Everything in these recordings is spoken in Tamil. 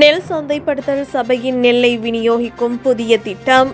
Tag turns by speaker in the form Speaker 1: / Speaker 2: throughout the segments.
Speaker 1: நெல் சந்தைப்படுத்தல் சபையின் நெல்லை விநியோகிக்கும் புதிய திட்டம்.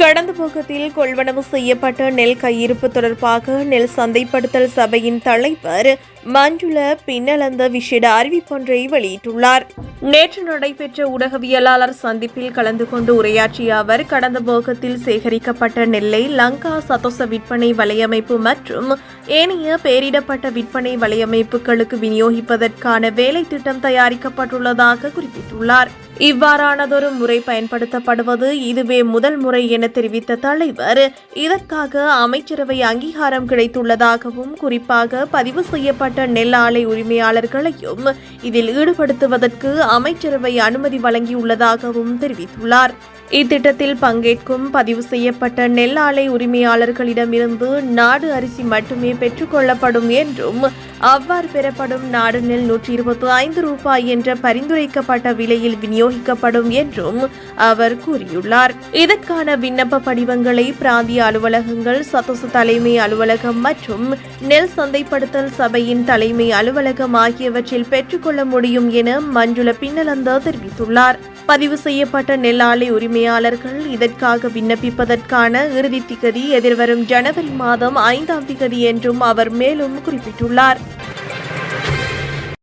Speaker 1: கடந்த போக்கத்தில் கொள்வனவு செய்யப்பட்ட நெல் கையிருப்பு தொடர்பாக நெல் சந்தைப்படுத்தல் சபையின் தலைவர் மஞ்சுள பின்னலந்த விசேட அறிவிப்பொன்றை வெளியிட்டுள்ளார். நேற்று நடைபெற்ற ஊடகவியலாளர் சந்திப்பில் கலந்து கொண்டு உரையாற்றிய அவர் கடந்த போகத்தில் சேகரிக்கப்பட்ட நெல்லை லங்கா சதோச விற்பனை வலையமைப்பு மற்றும் ஏனைய பெயரிடப்பட்ட விற்பனை வலையமைப்புகளுக்கு விநியோகிப்பதற்கான வேலை திட்டம் தயாரிக்கப்பட்டுள்ளதாக குறிப்பிட்டுள்ளார். இவ்வாறானதொரு முறை பயன்படுத்தப்படுவது இதுவே முதல் முறை என தெரிவித்த தலைவர். இதற்காக அமைச்சரவை அங்கீகாரம் கிடைத்துள்ளதாகவும் குறிப்பாக பதிவு செய்யப்பட்ட நெல் ஆலை உரிமையாளர்களையும் இதில் ஈடுபடுத்துவதற்கு அமைச்சரவை அனுமதி வழங்கியுள்ளதாகவும் தெரிவித்துள்ளார். இத்திட்டத்தில் பங்கேற்கும் பதிவு செய்யப்பட்ட நெல் ஆலை உரிமையாளர்களிடமிருந்து நாடு அரிசி மட்டுமே பெற்றுக்கொள்ளப்படும் என்றும் அவ்வாறு பெறப்படும் நாடு நெல் நூற்றி இருபத்தி ஐந்து ரூபாய் என்ற பரிந்துரைக்கப்பட்ட விலையில் விநியோகிக்கப்படும் என்றும் அவர் கூறியுள்ளார். இதற்கான விண்ணப்ப படிவங்களை பிராந்திய அலுவலகங்கள் சதோச தலைமை அலுவலகம் மற்றும் நெல் சந்தைப்படுத்தல் சபையின் தலைமை அலுவலகம் ஆகியவற்றில் பெற்றுக்கொள்ள முடியும் என மஞ்சுள பின்னலந்த தெரிவித்துள்ளார். பதிவு செய்யப்பட்ட நெல் ஆலை உரிமையாளர்கள் இதற்காக விண்ணப்பிப்பதற்கான இறுதி திகதி எதிர்வரும் ஜனவரி மாதம் ஐந்தாம் திகதி என்றும் அவர் மேலும் குறிப்பிட்டுள்ளார்.